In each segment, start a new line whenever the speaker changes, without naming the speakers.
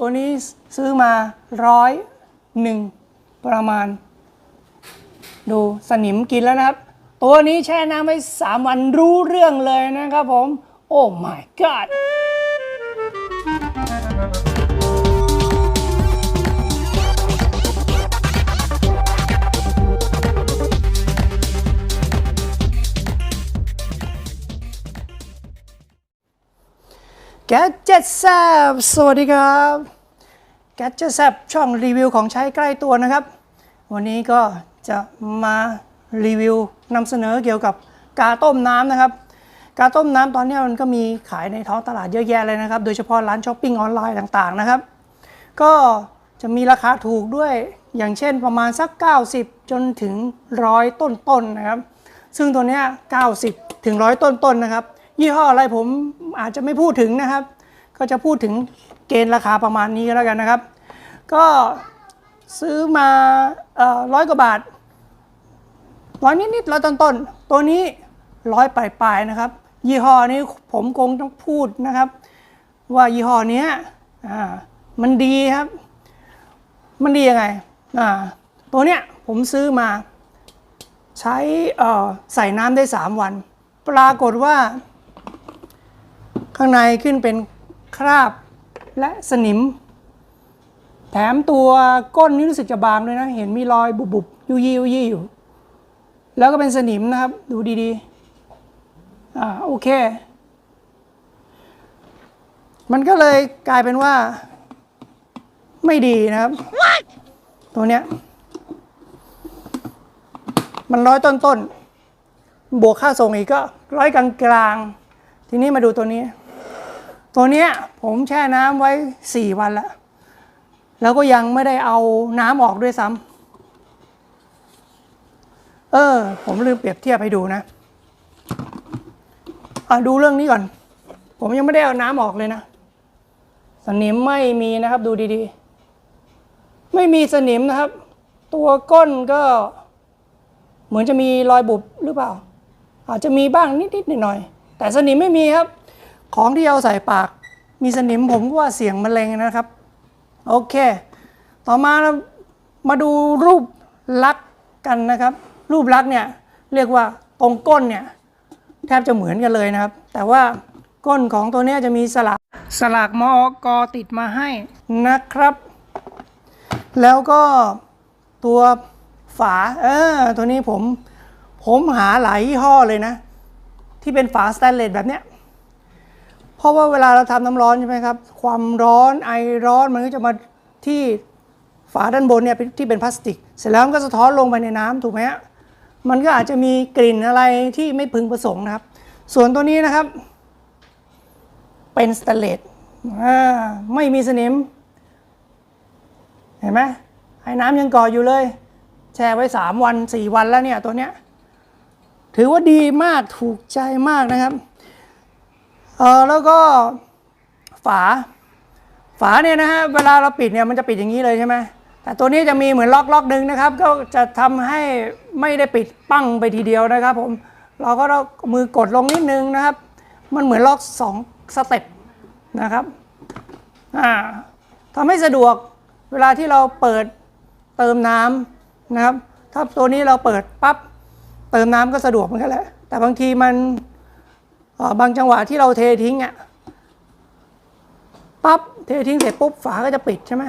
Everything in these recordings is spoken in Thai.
ตัวนี้ซื้อมาร้อยหนึ่งประมาณ ดูสนิมกินแล้วนะครับ ตัวนี้แช่น้ำไว้สามวันรู้เรื่องเลยนะครับผม โอ้ my god แกเจ็ตแซบสวัสดีครับแกเจ็ตแซบช่องรีวิวของใช้ใกล้ตัวนะครับ วันนี้ก็จะมารีวิวนำเสนอเกี่ยวกับกาต้มน้ำนะครับ กาต้มน้ำตอนนี้มันก็มีขายในท้องตลาดเยอะแยะเลยนะครับ โดยเฉพาะร้านช้อปปิ้งออนไลน์ต่างๆนะครับ ก็จะมีราคาถูกด้วยอย่างเช่นประมาณสัก 90 จนถึงร้อยต้นๆนนะครับ ซึ่งตัวเนี้ย90 ถึงร้อยต้นๆนะครับ ยี่ห้ออะไรผมอาจจะไม่พูดถึงนะครับ ก็จะพูดถึงเกณฑ์ราคาประมาณนี้แล้วกันนะครับ ก็ซื้อมาร้อยกว่าบาทร้อยนิดๆร้อยต้นๆตัวนี้ร้อยปลายๆนะครับ ยี่ห้อนี้ผมคงต้องพูดนะครับ ว่ายี่ห้อนี้มันดีครับ มันดียังไงตัวเนี้ยผมซื้อมาใช้ใส่น้ำได้ 3 วัน ปรากฏว่า ข้างในขึ้นเป็นคราบและสนิม แถมตัวก้นนี่รู้สึกจะบางด้วยนะ เห็นมีรอยบุบๆยุยยุยอยู่ แล้วก็เป็นสนิมนะครับ ดูดีๆ อ่าโอเค มันก็เลยกลายเป็นว่า ไม่ดีนะครับตัวเนี้ย มันร้อยต้นๆ บวกค่าส่งอีกก็ร้อยกลางๆ ทีนี้มาดูตัวนี้ ตัวเนี้ยผมแช่น้ำไว้ 4 วันแล้วแล้วก็ยังไม่ได้เอาน้ำออกด้วยซ้ำเออ ผมลืมเปรียบเทียบให้ดูนะอะดูเรื่องนี้ก่อน ผมยังไม่ได้เอาน้ำออกเลยนะสนิมไม่มีนะครับดูดีๆ ไม่มีสนิมนะครับ ตัวก้นก็ เหมือนจะมีรอยบุบหรือเปล่า อาจจะมีบ้างนิดๆหน่อยๆแต่สนิมไม่มีครับ ของที่เอาใส่ปาก มีสนิมผมก็ว่าเสียงมะเร็งนะครับ โอเค ต่อมามาดูรูปลักษณ์กันนะครับ รูปลักษณ์เนี่ยเรียกว่าตรงก้นเนี่ยแทบจะเหมือนกันเลยนะครับ แต่ว่าก้นของตัวนี้จะมีสลักสลักมอกอติดมาให้นะครับ แล้วก็ตัวฝาเออตัวนี้ผม ผมหาหลายยี่ห้อเลยนะ ที่เป็นฝาสแตนเลสแบบเนี้ย เพราะว่าเวลาเราทำน้ำร้อนใช่ไหมครับ ความร้อนไอร้อนมันก็จะมาที่ฝาด้านบนเนี่ยที่เป็นพลาสติก เสร็จแล้วมันก็สะท้อนลงไปในน้ำถูกไหมฮะมันก็อาจจะมีกลิ่นอะไรที่ไม่พึงประสงค์นะครับ ส่วนตัวนี้นะครับ เป็นสแตนเลสอ่าไม่มีสนิม เห็นไหมไอ้น้ำยังก่ออยู่เลย แช่ไว้ 3 วัน 4 วันแล้วเนี่ยตัวเนี้ยถือว่าดีมากถูกใจมากนะครับ เออแล้วก็ฝา ฝาเนี่ยนะฮะเวลาเราปิดเนี่ยมันจะปิดอย่างนี้เลยใช่ไหมแต่ตัวนี้จะมีเหมือนล็อกล็อกหนึ่งนะครับ ก็จะทำให้ไม่ได้ปิดปั้งไปทีเดียวนะครับ ผมเราก็ต้องมือกดลงนิดนึงนะครับ มันเหมือนล็อกสองสเต็ปนะครับอ่าทำให้สะดวกเวลาที่เราเปิดเติมน้ำนะครับ ถ้าตัวนี้เราเปิดปั๊บเติมน้ำก็สะดวกเหมือนกันแหละแต่บางทีมัน บางจังหวะที่เราเททิ้งอะปั๊บเททิ้งเสร็จปุ๊บฝาก็จะปิดใช่ไหม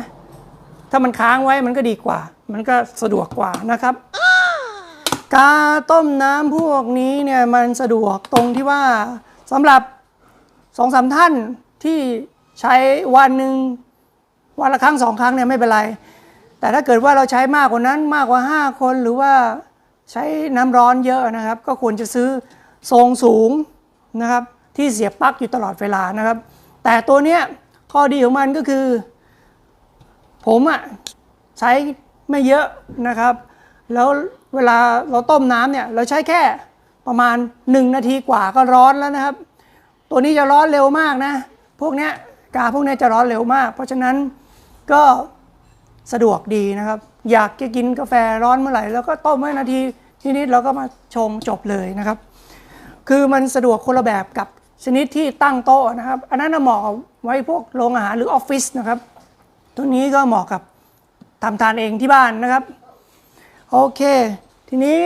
ถ้ามันค้างไว้มันก็ดีกว่า มันก็สะดวกกว่านะครับ กาต้มน้ำพวกนี้เนี่ยมันสะดวกตรงที่ว่าสำหรับสองสามท่านที่ใช้วันหนึ่งวันละครั้งสองครั้งเนี่ยไม่เป็นไร แต่ถ้าเกิดว่าเราใช้มากกว่านั้นมากกว่า 5 คนหรือว่าใช้น้ำร้อนเยอะนะครับ ก็ควรจะซื้อทรงสูง นะครับที่เสียบปลั๊กอยู่ตลอดเวลานะครับ แต่ตัวเนี้ยข้อดีของมันก็คือ ผมอะใช้ไม่เยอะนะครับ แล้วเวลาเราต้มน้ำเนี่ยเราใช้แค่ประมาณ 1 นาทีกว่าก็ร้อนแล้วนะครับ ตัวนี้จะร้อนเร็วมากนะ พวกเนี้ยกาพวกเนี้ยจะร้อนเร็วมาก เพราะฉะนั้นก็สะดวกดีนะครับ อยากจะกินกาแฟร้อนเมื่อไหร่ แล้วก็ต้มไว้นาทีนิดๆแล้วก็มาชงจบเลยนะครับ คือมันสะดวกคนละแบบกับชนิดที่ตั้งโต๊ะนะครับ อันนั้นเหมาะไว้พวกโรงอาหารหรือออฟฟิศนะครับ ตัวนี้ก็เหมาะกับทำทานเองที่บ้านนะครับ โอเค ทีนี้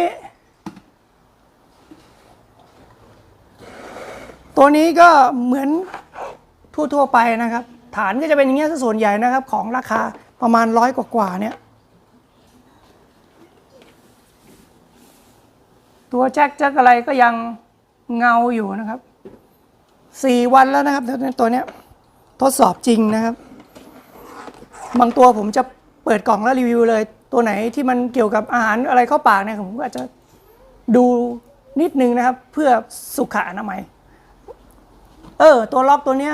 ตัวนี้ก็เหมือนทั่วๆไปนะครับ ฐานก็จะเป็นอย่างเงี้ยส่วนใหญ่นะครับ ของราคาประมาณร้อยกว่าๆเนี่ยตัวแจ็คแจ็คอะไรก็ยัง เงาอยู่นะครับสี่วันแล้วนะครับตัวเนี้ยทดสอบจริงนะครับ บางตัวผมจะเปิดกล่องแล้วรีวิวเลย ตัวไหนที่มันเกี่ยวกับอาหารอะไรเข้าปากเนี่ยผมก็อาจจะดูนิดนึงนะครับ เพื่อสุขอนามัย เออ ตัวล็อกตัวเนี้ย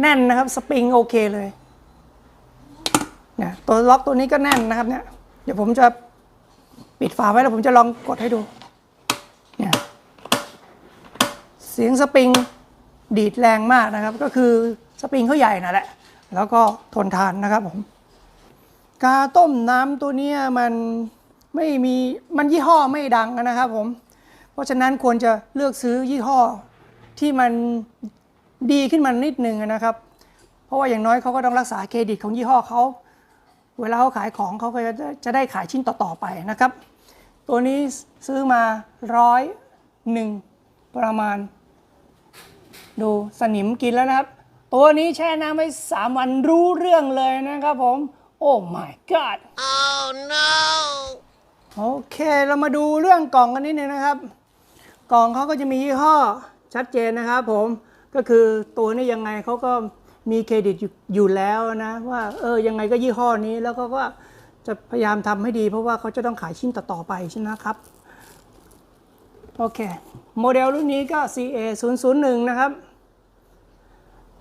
แน่นนะครับ สปริงโอเคเลยเนี่ยตัวล็อกตัวนี้ก็แน่นนะครับเนี่ยเดี๋ยวผมจะปิดฝาไว้แล้วผมจะลองกดให้ดูเนี่ย เสียงสปริงดีดแรงมากนะครับ ก็คือสปริงเขาใหญ่นั่นแหละ แล้วก็ทนทานนะครับผมกาต้มน้ำตัวนี้มันไม่มีมันยี่ห้อไม่ดังนะครับผม เพราะฉะนั้นควรจะเลือกซื้อยี่ห้อที่มันดีขึ้นมานิดนึงนะครับ เพราะว่าอย่างน้อยเขาก็ต้องรักษาเครดิตของยี่ห้อเขา เวลาเขาขายของเขาก็จะจะได้ขายชิ้นต่อๆไปนะครับ ตัวนี้ซื้อมาร้อยหนึ่งประมาณ ดูสนิมกินแล้วนะครับ ตัวนี้แช่น้ำไว้สามวันรู้เรื่องเลยนะครับผม โอ้ my god
Oh no!
โอเคเรามาดูเรื่องกล่องกันนิดนึงนะครับ กล่องเขาก็จะมียี่ห้อชัดเจนนะครับผมก็คือตัวนี้ยังไงเขาก็มีเครดิตอยู่อยู่แล้วนะว่าเออยังไงก็ยี่ห้อนี้แล้วก็ก็จะพยายามทำให้ดีเพราะว่าเขาจะต้องขายชิ้นต่อๆไปใช่ไหมครับ โอเค โมเดลรุ่นนี้ก็ CA 0 0 1นะครับ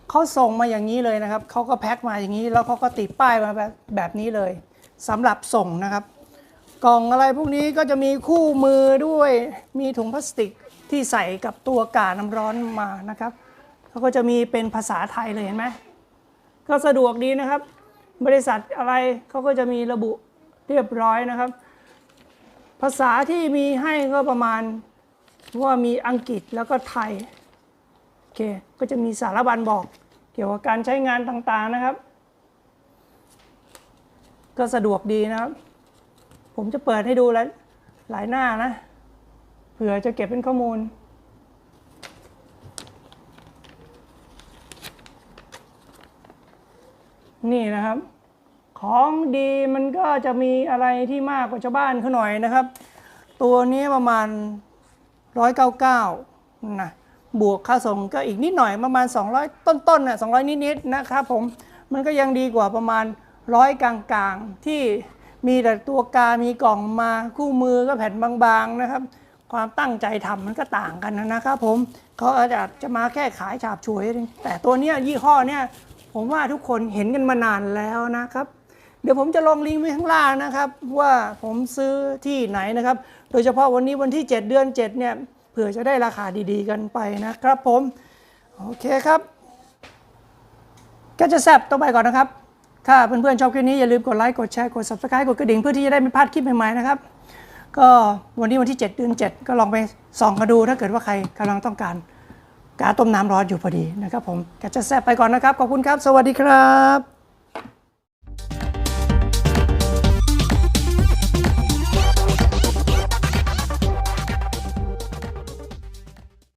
เขาส่งมาอย่างนี้เลยนะครับ เขาก็แพ็คมาอย่างนี้ แล้วเขาก็ติดป้ายมาแบบแบบนี้เลยสำหรับส่งนะครับ กล่องอะไรพวกนี้ก็จะมีคู่มือด้วย มีถุงพลาสติกที่ใส่กับตัวกาน้ำร้อนมานะครับเขาก็จะมีเป็นภาษาไทยเลยเห็นไหมก็สะดวกดีนะครับ บริษัทอะไรเขาก็จะมีระบุเรียบร้อยนะครับ ภาษาที่มีให้ก็ประมาณ ว่ามีอังกฤษแล้วก็ไทยโอเคก็จะมีสารบัญบอก เกี่ยวกับการใช้งานต่างๆนะครับ ก็สะดวกดีนะครับ ผมจะเปิดให้ดูแล้วหลายหน้านะเผื่อจะเก็บเป็นข้อมูลนี่นะครับ ของดีมันก็จะมีอะไรที่มากกว่าชาวบ้านเขาหน่อยนะครับ ตัวนี้ประมาณ 199นะบวกค่าส่งก็อีกนิดหน่อยประมาณ 200 ต้นๆน่ะ200 นิดๆนะครับผมมันก็ยังดีกว่าประมาณร้อยกลางๆ ที่มีแต่ตัวกา มีกล่องมาคู่มือก็แผ่นบางๆนะครับ ความตั้งใจทำมันก็ต่างกันนะครับผมเขาอาจจะจะมาแค่ขายฉาบฉวย แต่ตัวเนี้ยยี่ห้อเนี้ยผมว่าทุกคนเห็นกันมานานแล้วนะครับ เดี๋ยวผมจะลงลิงก์ไว้ข้างล่างนะครับ ว่าผมซื้อที่ไหนนะครับ โดยเฉพาะวันนี้วันที่ 7 เดือน 7 เนี่ยเผื่อจะได้ราคาดีๆ กันไปนะครับผม โอเคครับก็จะแซบต้องไปก่อนนะครับ ถ้าเพื่อนๆชอบคลิปนี้อย่าลืมกดไลค์กดแชร์กด subscribe กดกระดิ่งเพื่อที่จะได้ไม่พลาดคลิปใหม่ๆนะครับก็วันนี้วันที่ 7 เดือน 7 ก็ลองไปส่องกันดูถ้าเกิดว่าใครกำลังต้องการกาต้มน้ำร้อนอยู่พอดีนะครับผมก็จะแซบไปก่อนนะครับ ขอบคุณครับ สวัสดีครับ